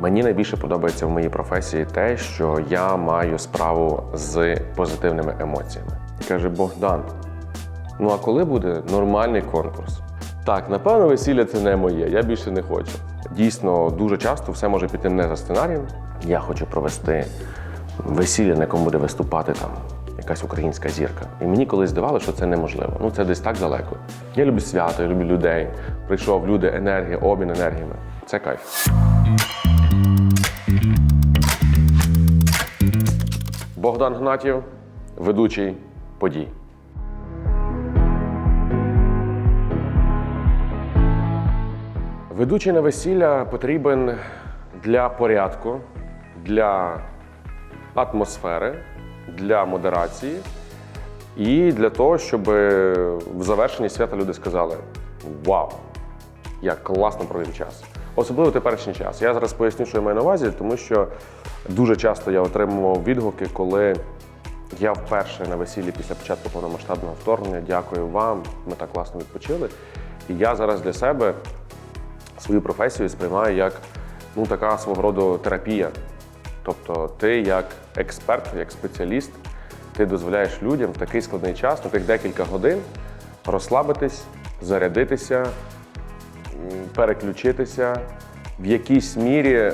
Мені найбільше подобається в моїй професії те, що я маю справу з позитивними емоціями. Каже Богдан: ну а коли буде нормальний конкурс? Так, напевно, весілля це не моє, я більше не хочу. Дійсно, дуже часто все може піти не за сценарієм. Я хочу провести весілля, на якому буде виступати там якась українська зірка. І мені колись здавалося, що це неможливо. Ну це десь так далеко. Я люблю свято, я люблю людей. Прийшов люди, енергія, обмін енергіями. Це кайф. Богдан Гнатів, ведучий подій. Ведучий на весілля потрібен для порядку, для атмосфери, для модерації і для того, щоб в завершенні свята люди сказали: Вау! Як класно провів час. Особливо теперішній час. Я зараз поясню, що я маю на увазі, тому що дуже часто я отримував відгуки, коли я вперше на весіллі після початку повномасштабного вторгнення. Дякую вам, ми так класно відпочили. І я зараз для себе свою професію сприймаю як ну, така свого роду терапія. Тобто, ти як експерт, як спеціаліст, ти дозволяєш людям в такий складний час, на тих декілька годин, розслабитись, зарядитися, переключитися, в якійсь мірі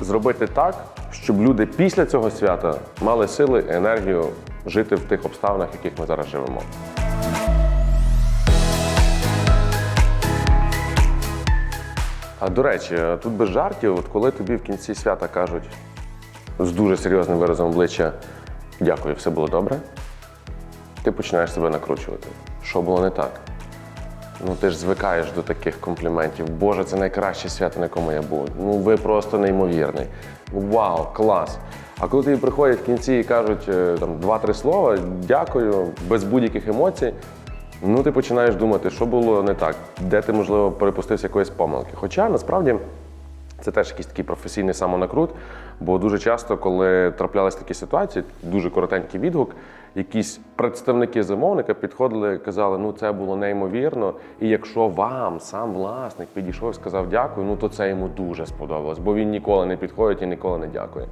зробити так, щоб люди після цього свята мали сили і енергію жити в тих обставинах, в яких ми зараз живемо. А до речі, тут без жартів, от коли тобі в кінці свята кажуть з дуже серйозним виразом обличчя дякую, все було добре, ти починаєш себе накручувати. Що було не так? Ну ти ж звикаєш до таких компліментів. Боже, це найкраще свято, на якому я був. Ну ви просто неймовірний. Вау, клас. А коли тобі приходять в кінці і кажуть е, там два-три слова, дякую, без будь-яких емоцій. Ну, ти починаєш думати, що було не так, де ти, можливо, перепустився якоїсь помилки. Хоча насправді це теж якийсь такий професійний самонакрут, бо дуже часто, коли траплялись такі ситуації, дуже коротенький відгук, якісь представники замовника підходили казали, ну це було неймовірно. І якщо вам сам власник підійшов і сказав дякую, ну то це йому дуже сподобалось, бо він ніколи не підходить і ніколи не дякує.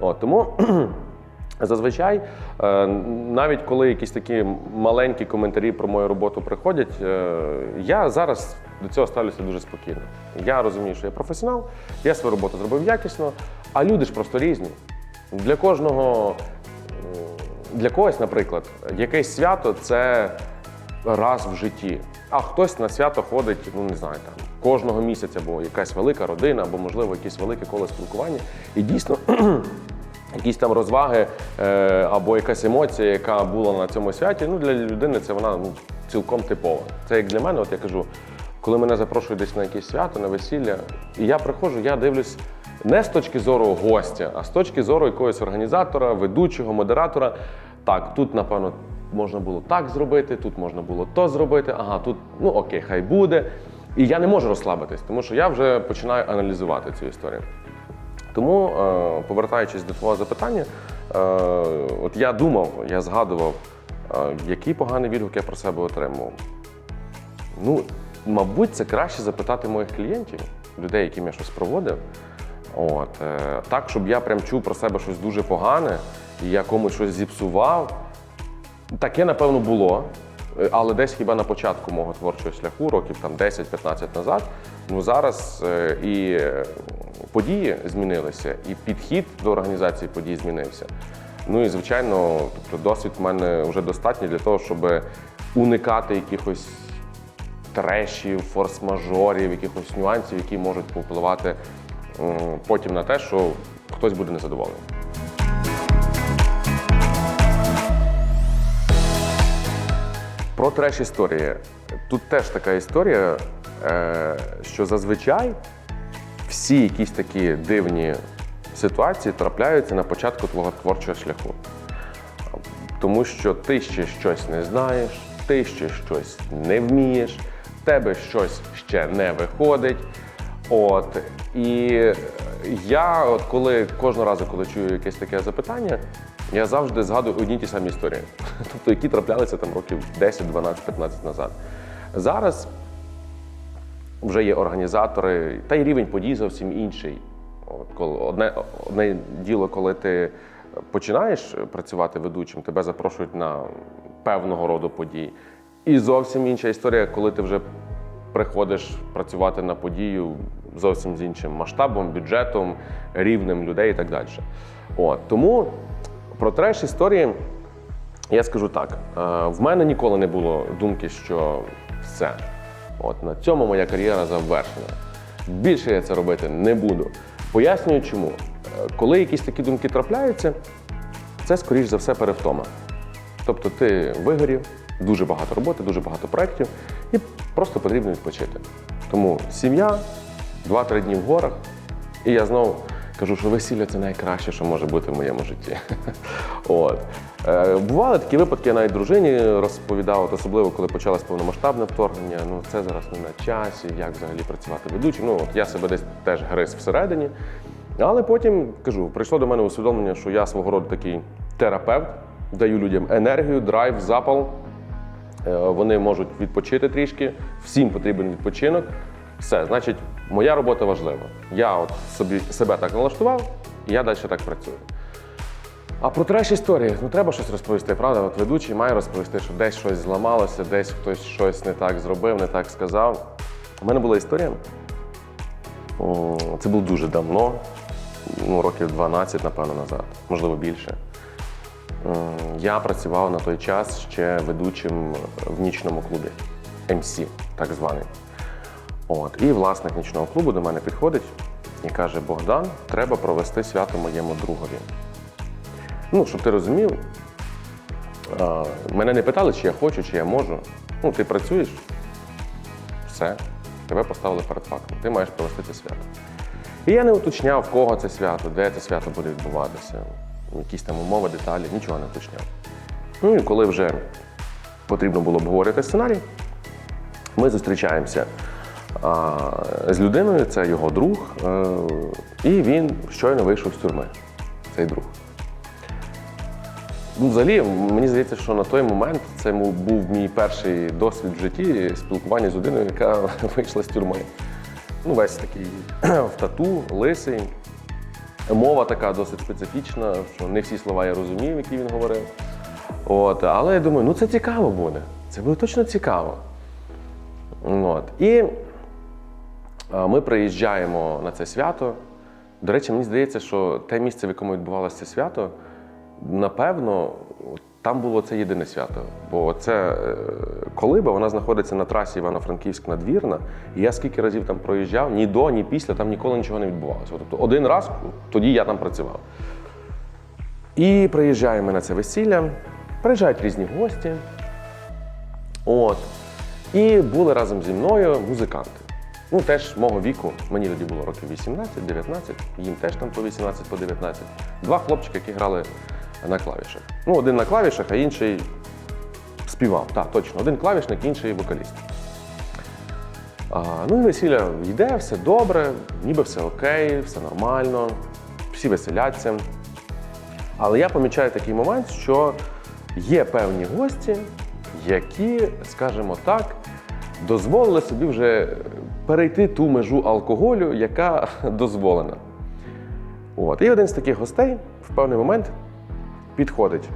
От тому. Зазвичай, е, навіть коли якісь такі маленькі коментарі про мою роботу приходять, е, я зараз до цього ставлюся дуже спокійно. Я розумію, що я професіонал, я свою роботу зробив якісно, а люди ж просто різні. Для кожного, для когось, наприклад, якесь свято це раз в житті. А хтось на свято ходить, ну не знаю, там кожного місяця, бо якась велика родина, або, можливо, якесь велике коло спілкування. І дійсно якісь там розваги е, або якась емоція, яка була на цьому святі, ну для людини це вона ну, цілком типова. Це як для мене, от я кажу, коли мене запрошують десь на якесь свято, на весілля, і я приходжу, я дивлюсь не з точки зору гостя, а з точки зору якогось організатора, ведучого, модератора. Так, тут, напевно, можна було так зробити, тут можна було то зробити, ага, тут ну окей, хай буде. І я не можу розслабитись, тому що я вже починаю аналізувати цю історію. Тому, е, повертаючись до твого запитання, е, от я думав, я згадував, е, які погані відгуки я про себе отримував. Ну, мабуть, це краще запитати моїх клієнтів, людей, яким я щось проводив. От, так, щоб я прям чув про себе щось дуже погане, і я комусь щось зіпсував. Таке, напевно, було. Але десь хіба на початку мого творчого шляху, років там 10-15 назад, ну зараз е, і е, події змінилися, і підхід до організації подій змінився. Ну і звичайно, тобто досвід в мене вже достатній для того, щоб уникати якихось трешів, форс-мажорів, якихось нюансів, які можуть повпливати потім на те, що хтось буде незадоволений. Про треш історії. Тут теж така історія, що зазвичай всі якісь такі дивні ситуації трапляються на початку твого творчого шляху. Тому що ти ще щось не знаєш, ти ще щось не вмієш, в тебе щось ще не виходить. От. І я, от коли кожного разу, коли чую якесь таке запитання, я завжди згадую одні ті самі історії, тобто які траплялися там років 10, 12, 15 назад. Зараз вже є організатори, та й рівень подій зовсім інший. Одне, одне діло, коли ти починаєш працювати ведучим, тебе запрошують на певного роду події. І зовсім інша історія, коли ти вже приходиш працювати на подію зовсім з іншим масштабом, бюджетом, рівнем людей і так далі. От, тому про треш історії я скажу так: е, в мене ніколи не було думки, що все. От на цьому моя кар'єра завершена. Більше я це робити не буду. Пояснюю, чому. Е, Коли якісь такі думки трапляються, це скоріш за все перевтома. Тобто ти вигорів, дуже багато роботи, дуже багато проєктів, і просто потрібно відпочити. Тому сім'я, 2-3 дні в горах, і я знову кажу, що весілля це найкраще, що може бути в моєму житті. От. Е, бували такі випадки, я навіть дружині розповідав, от особливо коли почалось повномасштабне вторгнення. Ну це зараз не на часі, як взагалі працювати ведучим. Ну от я себе десь теж гриз всередині. Але потім кажу, прийшло до мене усвідомлення, що я свого роду такий терапевт, даю людям енергію, драйв, запал. Е, Вони можуть відпочити трішки, всім потрібен відпочинок. Все, значить, моя робота важлива. Я от собі себе так налаштував, і я далі так працюю. А про треш історії, ну треба щось розповісти, правда? От ведучий має розповісти, що десь щось зламалося, десь хтось щось не так зробив, не так сказав. У мене була історія. Це було дуже давно, ну, років 12, напевно, назад, можливо, більше. Я працював на той час ще ведучим в нічному клубі MC, так званий. От. І власник нічного клубу до мене підходить і каже: Богдан, треба провести свято моєму другові. Ну, щоб ти розумів, мене не питали, чи я хочу, чи я можу. Ну, ти працюєш, все, тебе поставили перед фактом. Ти маєш провести це свято. І я не уточняв, в кого це свято, де це свято буде відбуватися, якісь там умови, деталі, нічого не уточняв. Ну і коли вже потрібно було обговорити сценарій, ми зустрічаємося з людиною, це його друг, е, і він щойно вийшов з тюрми, цей друг. Ну, взагалі, мені здається, що на той момент це був мій перший досвід в житті спілкування з людиною, яка вийшла з тюрми. Ну, весь такий в тату, лисий. Мова така досить специфічна, що не всі слова я розумів, які він говорив. От, але я думаю, ну це цікаво буде. Це буде точно цікаво. От. І ми приїжджаємо на це свято. До речі, мені здається, що те місце, в якому відбувалося це свято, напевно, там було це єдине свято. Бо це е, колиба, вона знаходиться на трасі Івано-Франківськ надвірна. І я скільки разів там проїжджав, ні до, ні після, там ніколи нічого не відбувалося. Тобто один раз тоді я там працював. І приїжджаємо на це весілля, приїжджають різні гості. От. І були разом зі мною музиканти. Ну, теж мого віку, мені тоді було років 18-19, їм теж там по 18, по 19. Два хлопчики, які грали на клавішах. Ну, один на клавішах, а інший співав. Так, точно, один клавішник, інший вокаліст. А, ну і весілля йде, все добре, ніби все окей, все нормально, всі веселяться. Але я помічаю такий момент, що є певні гості, які, скажімо так, дозволили собі вже перейти ту межу алкоголю, яка дозволена. От. І один з таких гостей в певний момент підходить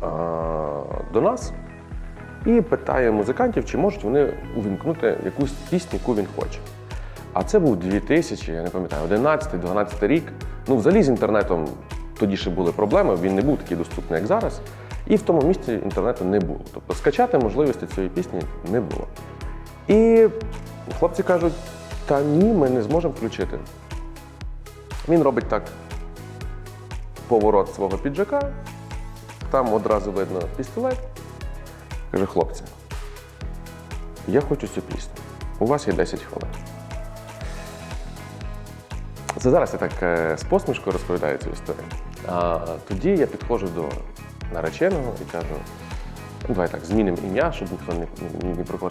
а, до нас і питає музикантів, чи можуть вони увімкнути якусь пісню, яку він хоче. А це був 2000, я не пам'ятаю, 11-12 рік. Ну, взагалі з інтернетом тоді ще були проблеми, він не був такий доступний, як зараз. І в тому місці інтернету не було. Тобто скачати можливості цієї пісні не було. І хлопці кажуть: та ні, ми не зможемо включити. Він робить так поворот свого піджака, там одразу видно пістолет. Каже, хлопці, я хочу цю пісню. У вас є 10 хвилин. Це зараз я так е, з посмішкою розповідаю цю історію. А тоді я підходжу до нареченого і кажу: ну, давай так, змінимо ім'я, щоб ніхто не, ні, ні про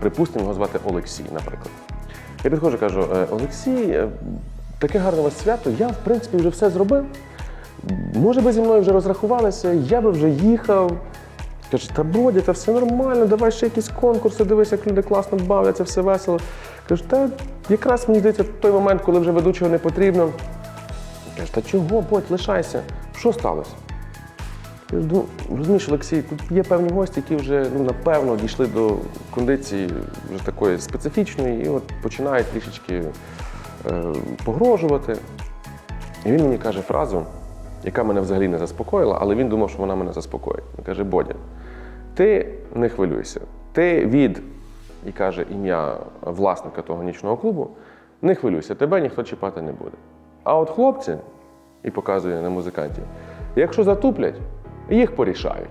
припустимо, його звати Олексій, наприклад. Я підходжу кажу: «Е, Олексій, е, таке гарне у вас свято, я в принципі вже все зробив. Може би зі мною вже розрахувалися, я би вже їхав. Каже, та Бодя, та все нормально, давай ще якісь конкурси, дивись, як люди класно бавляться, все весело. Кажу, та якраз мені здається, той момент, коли вже ведучого не потрібно. Каже, та чого, Бодь, лишайся. Що сталося? Ну, розумієш, Олексій, тут є певні гості, які вже ну, напевно дійшли до кондиції вже такої специфічної, і от починають трішечки е, погрожувати. І він мені каже фразу, яка мене взагалі не заспокоїла, але він думав, що вона мене заспокоїть. Він каже: Бодя, ти не хвилюйся. Ти від, і каже ім'я власника того нічного клубу, не хвилюйся, тебе ніхто чіпати не буде. А от хлопці, і показує на музикантів, якщо затуплять, їх порішають.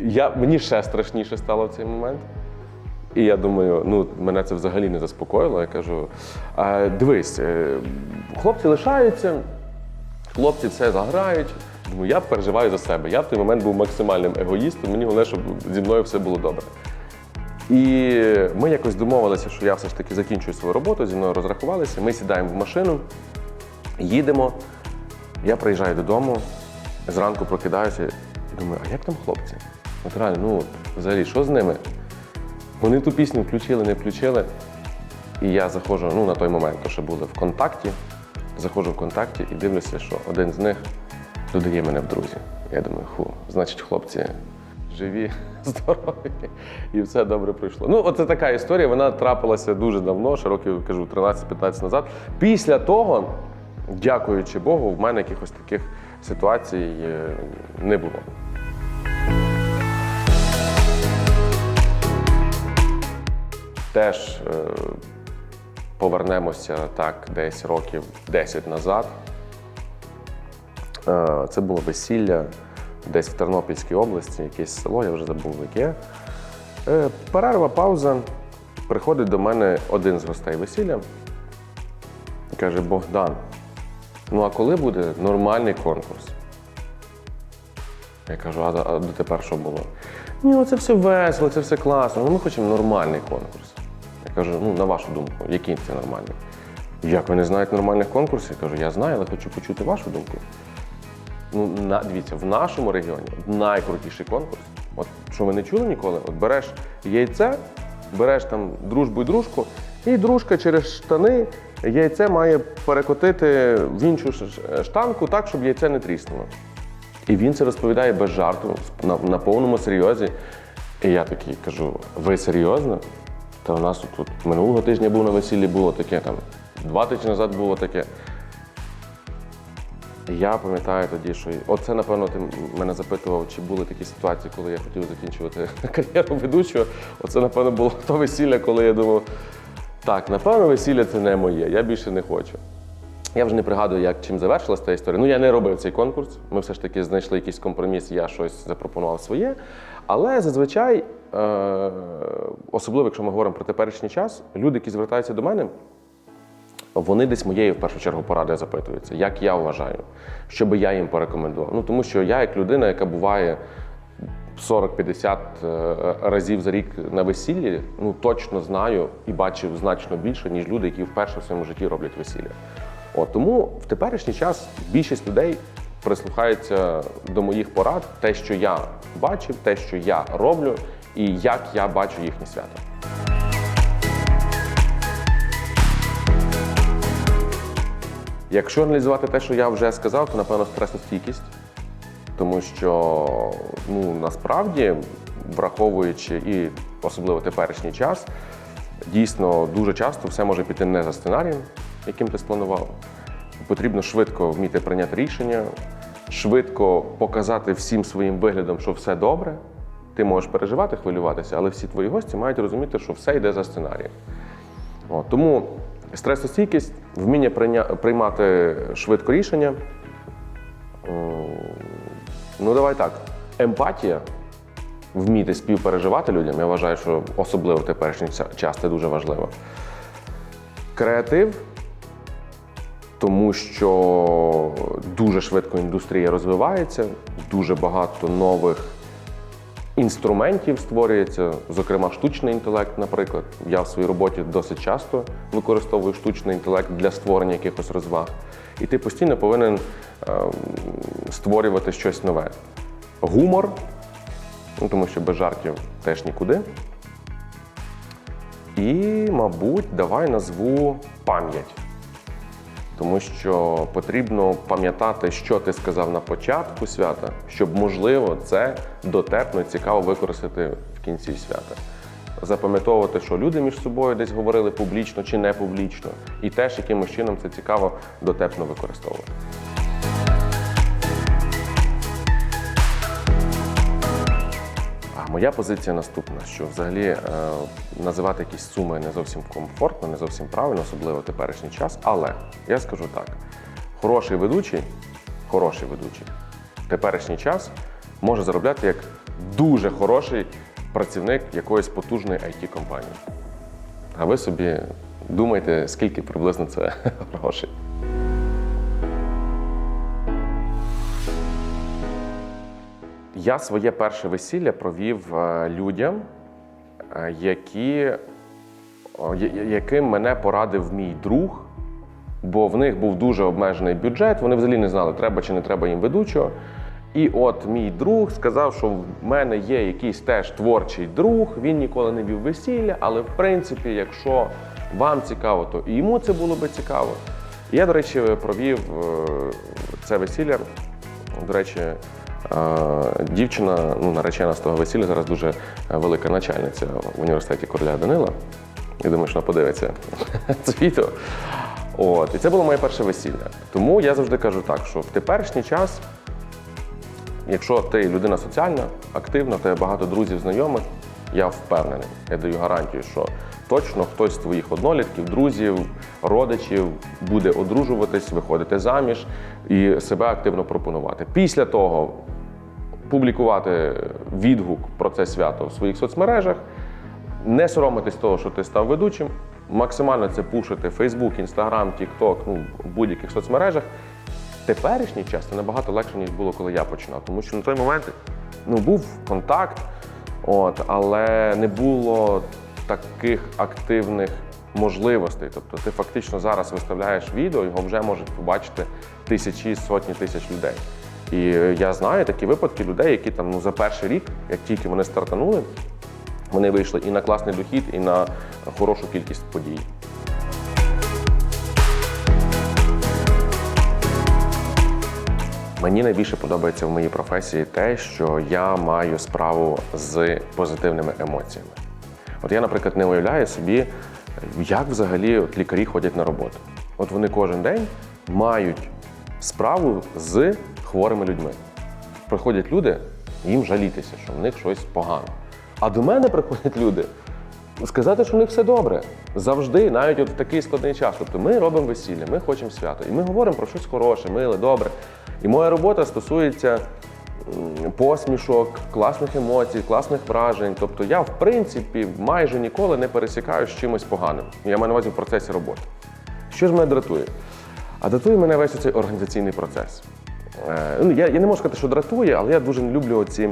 Я, мені ще страшніше стало в цей момент. І я думаю, ну мене це взагалі не заспокоїло. Я кажу: а, дивись, е, хлопці лишаються, хлопці все заграють. Думаю, я переживаю за себе. Я в той момент був максимальним егоїстом, мені головне, щоб зі мною все було добре. І ми якось домовилися, що я все ж таки закінчую свою роботу, зі мною розрахувалися. Ми сідаємо в машину, їдемо. Я приїжджаю додому, зранку прокидаюся і думаю, а як там хлопці? От реально, ну взагалі, що з ними? Вони ту пісню включили, не включили. І я заходжу ну, на той момент, то що були в контакті. Заходжу в контакті і дивлюся, що один з них додає мене в друзі. Я думаю, ху, значить, хлопці живі, здорові, і все добре пройшло. Ну, оце така історія, вона трапилася дуже давно, ще років кажу, 13-15 назад. Після того, дякуючи Богу, в мене якихось таких ситуацій е, не було. Теж е, повернемося так десь років 10 назад. Е, Це було весілля десь в Тернопільській області, якесь село, я вже забув яке. Перерва, пауза. Приходить до мене один з гостей весілля і каже: Богдан, ну а коли буде нормальний конкурс? Я кажу, а, а дотепер що було? Ні, це все весело, це все класно. Ну ми хочемо нормальний конкурс. Я кажу, ну на вашу думку, який це нормальний? Як ви не знаєте нормальних конкурсів? Я кажу, я знаю, але хочу почути вашу думку. Ну, на, дивіться, в нашому регіоні найкрутіший конкурс. От що ви не чули ніколи? От береш яйце, береш там дружбу і дружку, і дружка через штани яйце має перекотити в іншу штанку так, щоб яйце не тріснуло. І він це розповідає без жарту, на, на повному серйозі. І я такий кажу: ви серйозно? Та у нас тут минулого тижня був на весіллі, було таке, там два тижні назад було таке. Я пам'ятаю тоді, що оце, напевно, ти мене запитував, чи були такі ситуації, коли я хотів закінчувати кар'єру ведучого. Оце, напевно, було то весілля, коли я думав, так, напевно, весілля це не моє, я більше не хочу. Я вже не пригадую, як чим завершилася та історія. Ну, я не робив цей конкурс. Ми все ж таки знайшли якийсь компроміс, я щось запропонував своє. Але зазвичай, е- особливо якщо ми говоримо про теперішній час, люди, які звертаються до мене, вони десь моєю в першу чергу порадою запитуються, як я вважаю, що би я їм порекомендував. Ну тому що я, як людина, яка буває 40-50 е, разів за рік на весіллі, ну точно знаю і бачив значно більше, ніж люди, які вперше в своєму житті роблять весілля. От, тому в теперішній час більшість людей прислухаються до моїх порад, те, що я бачив, те, що я роблю, і як я бачу їхнє свято. Якщо аналізувати те, що я вже сказав, то напевно стресостійкість. Тому що ну, насправді, враховуючи і особливо теперішній час, дійсно дуже часто все може піти не за сценарієм, яким ти спланував. Потрібно швидко вміти прийняти рішення, швидко показати всім своїм виглядом, що все добре. Ти можеш переживати, хвилюватися, але всі твої гості мають розуміти, що все йде за сценарієм. От, тому стресостійкість, вміння приймати швидко рішення. Ну, давай так. Емпатія, вміти співпереживати людям, я вважаю, що особливо в теперішній час це дуже важливо. Креатив, тому що дуже швидко індустрія розвивається, дуже багато нових інструментів створюється, зокрема штучний інтелект, наприклад. Я в своїй роботі досить часто використовую штучний інтелект для створення якихось розваг. І ти постійно повинен ем, створювати щось нове. Гумор, ну, тому що без жартів теж нікуди. І, мабуть, давай назву пам'ять. Тому що потрібно пам'ятати, що ти сказав на початку свята, щоб можливо це дотепно і цікаво використати в кінці свята. Запам'ятовувати, що люди між собою десь говорили публічно чи не публічно, і теж якимось чином це цікаво дотепно використовувати. Моя позиція наступна: що взагалі е, називати якісь суми не зовсім комфортно, не зовсім правильно, особливо в теперішній час. Але я скажу так: хороший ведучий, хороший ведучий в теперішній час може заробляти як дуже хороший працівник якоїсь потужної it компанії А ви собі думайте, скільки приблизно це грошей. Я своє перше весілля провів е, людям, е, які, яким мене порадив мій друг, бо в них був дуже обмежений бюджет, вони взагалі не знали, треба чи не треба їм ведучого. І от мій друг сказав, що в мене є якийсь теж творчий друг, він ніколи не вів весілля, але в принципі, якщо вам цікаво, то і йому це було би цікаво. Я, до речі, провів е, це весілля. До речі, дівчина, ну, наречена з того весілля, зараз дуже велика начальниця в університеті Короля Данила. Я думаю, що вона подивиться це відео. От, і це було моє перше весілля. Тому я завжди кажу так, що в теперішній час, якщо ти людина соціальна, активна, в тебе багато друзів, знайомих, я впевнений, я даю гарантію, що точно хтось з твоїх однолітків, друзів, родичів буде одружуватись, виходити заміж і себе активно пропонувати. Після того публікувати відгук про це свято в своїх соцмережах, не соромитись того, що ти став ведучим, максимально це пушити Facebook, Instagram, TikTok, ну, в будь-яких соцмережах. Теперішній час це набагато легше, ніж було, коли я починав. Тому що на той момент ну, був контакт, от, але не було таких активних можливостей. Тобто ти фактично зараз виставляєш відео, його вже можуть побачити тисячі, сотні тисяч людей. І я знаю такі випадки людей, які там ну, за перший рік, як тільки вони стартанули, вони вийшли і на класний дохід, і на хорошу кількість подій. Мені найбільше подобається в моїй професії те, що я маю справу з позитивними емоціями. От я, наприклад, не уявляю собі, як взагалі от лікарі ходять на роботу. От вони кожен день мають справу з хворими людьми. Приходять люди, їм жалітися, що в них щось погано. А до мене приходять люди сказати, що в них все добре. Завжди, навіть от в такий складний час. Тобто ми робимо весілля, ми хочемо свято, і ми говоримо про щось хороше, миле, добре. І моя робота стосується посмішок, класних емоцій, класних вражень. Тобто я, в принципі, майже ніколи не пересікаю з чимось поганим. Я маю на увазі в процесі роботи. Що ж мене дратує? А дратує мене весь цей організаційний процес. Е, ну, я, я не можу сказати, що дратує, але я дуже не люблю ці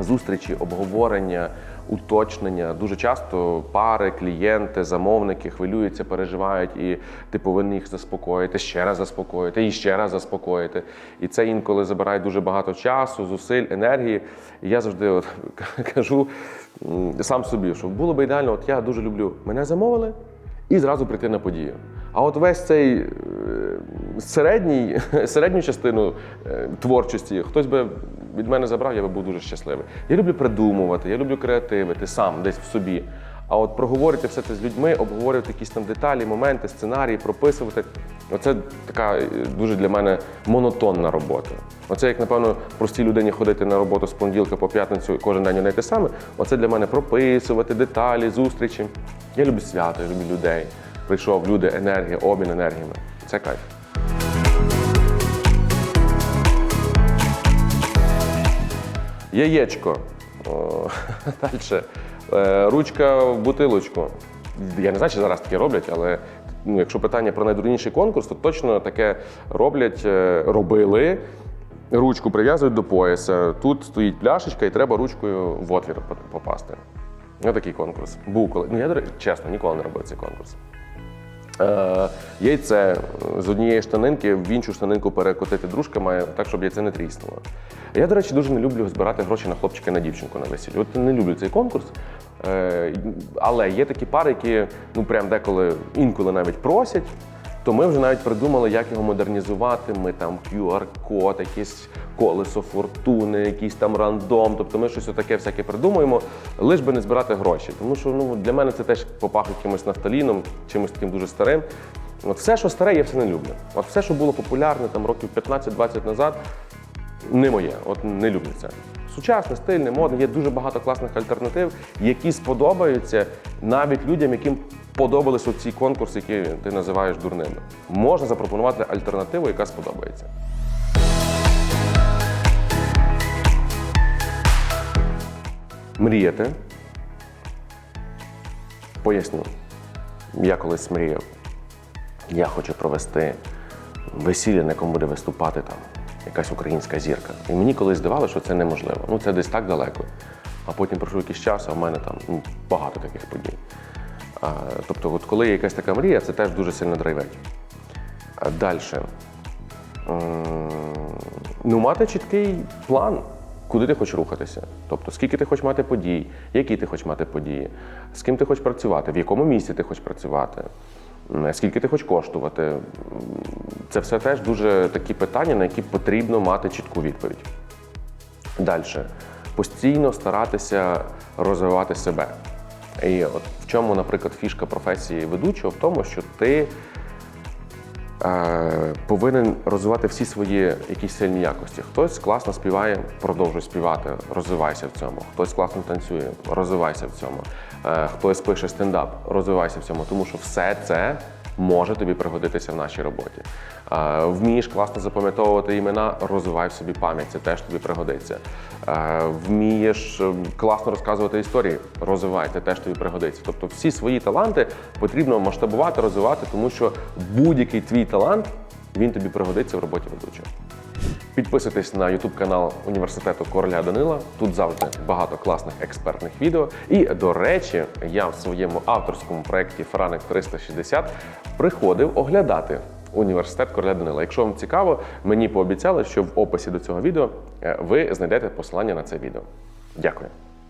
зустрічі, обговорення, уточнення. Дуже часто пари, клієнти, замовники хвилюються, переживають, і ти повинен їх заспокоїти, ще раз заспокоїти і ще раз заспокоїти. І це інколи забирає дуже багато часу, зусиль, енергії. І я завжди от, кажу сам собі, що було б ідеально, от я дуже люблю, мене замовили і зразу прийти на подію. А от весь цей е, середній, середню частину е, творчості хтось би від мене забрав, я би був дуже щасливий. Я люблю придумувати, я люблю креативити сам десь в собі. А от проговорити все це з людьми, обговорювати якісь там деталі, моменти, сценарії, прописувати. Оце така е, дуже для мене монотонна робота. Оце як, напевно, простій людині ходити на роботу з понеділка по п'ятницю кожен день одне те саме. Оце для мене прописувати деталі, зустрічі. Я люблю свято, я люблю людей. Прийшов люди, енергія, обмін енергіями. Це кайф. Яєчко. Далі. Ручка в бутилочку. Я не знаю, чи зараз таке роблять, але ну, якщо питання про найдурніший конкурс, то точно таке роблять, е, робили. Ручку прив'язують до пояса. Тут стоїть пляшечка і треба ручкою в отвір попасти. Ось такий конкурс. Був коли. Ну, я, чесно, ніколи не робив цей конкурс. Е, яйце з однієї штанинки в іншу штанинку перекотити дружка так, щоб яйце не тріснуло. Я, до речі, дуже не люблю збирати гроші на хлопчика на дівчинку на весіллі. От не люблю цей конкурс. Е, але є такі пари, які ну прям деколи інколи навіть просять. То ми вже навіть придумали, як його модернізувати. Ми там QR-код, якесь колесо фортуни, якийсь там рандом. Тобто ми щось таке всяке придумуємо, лиш би не збирати гроші. Тому що ну для мене це теж попахує якимось нафталіном, чимось таким дуже старим. От все, що старе, я все не люблю. От все, що було популярне там років 15-20 назад, не моє. От не люблю це. Сучасне, стильне, модне. Є дуже багато класних альтернатив, які сподобаються навіть людям, яким подобались оці конкурси, які ти називаєш дурними. Можна запропонувати альтернативу, яка сподобається. Мріяти. Поясню. Я колись мріяв. Я хочу провести весілля, на якому буде виступати там якась українська зірка. І мені колись здавалося, що це неможливо. Ну це десь так далеко. А потім пройшов якийсь час, а в мене там ну, багато таких подій. Тобто, от коли є якась така мрія, це теж дуже сильно драйвить. Далі. Ну, мати чіткий план, куди ти хочеш рухатися. Тобто, скільки ти хочеш мати подій, які ти хочеш мати події, з ким ти хочеш працювати, в якому місці ти хочеш працювати, скільки ти хочеш коштувати. Це все теж дуже такі питання, на які потрібно мати чітку відповідь. Далі. Постійно старатися розвивати себе. І от в чому, наприклад, фішка професії ведучого, в тому, що ти е, повинен розвивати всі свої якісь сильні якості. Хтось класно співає, продовжуй співати, розвивайся в цьому. Хтось класно танцює, розвивайся в цьому. Е, хтось пише стендап, розвивайся в цьому, тому що все це може тобі пригодитися в нашій роботі. Вмієш класно запам'ятовувати імена, розвивай в собі пам'ять, це теж тобі пригодиться. Вмієш е, класно розказувати історії, розвивай, це теж тобі пригодиться. Тобто всі свої таланти потрібно масштабувати, розвивати, тому що будь-який твій талант він тобі пригодиться в роботі ведучого. Підписуйтесь на YouTube канал університету Короля Данила. Тут завжди багато класних експертних відео. І до речі, я в своєму авторському проєкті Франик 360 приходив оглядати університет Короля Данила. Якщо вам цікаво, мені пообіцяли, що в описі до цього відео е, ви знайдете посилання на це відео. Дякую.